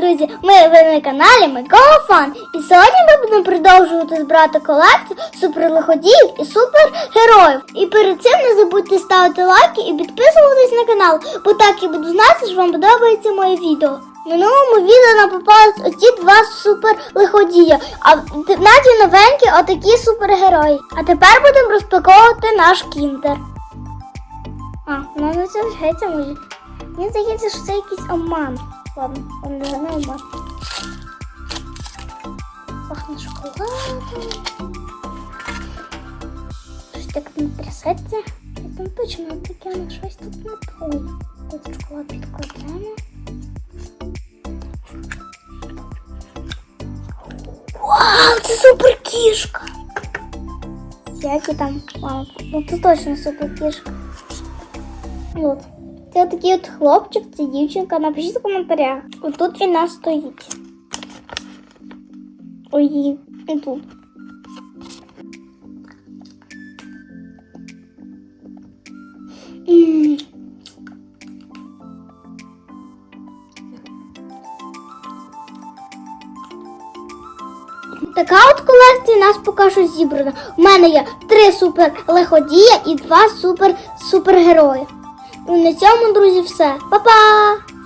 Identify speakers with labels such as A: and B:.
A: друзі! Ми ви на каналі Микола Фан. І сьогодні ми будемо продовжувати збирати колекцію суперлиходіїв і супергероїв. І перед цим не забудьте ставити лайки і підписуватись на канал, бо так я буду знати, що вам подобається моє відео. В минулому відео нам попались оці два суперлиходія, а наді новенькі отакі супергерої. А тепер будемо розпаковувати наш кіндер. А, ну не це геть мої. Мені здається, що це якийсь обман. Ладно, он не не обман. Пахне шоколадом. Щось так не трясеться. Я там точно таке, але щось тут не твоє. Тут шоколад підкладемо. Вау, це супер кішка! Які там? Вау, ну це точно супер кішка. От. Це такий от хлопчик, це дівчинка. Напишіть в коментарях. Отут він нас стоїть. Ой, і тут. Така от колекція нас поки що зібрана. У мене є три супер лиходія і два супер супергерої. Ну, на цьому, друзі, все. Па-па!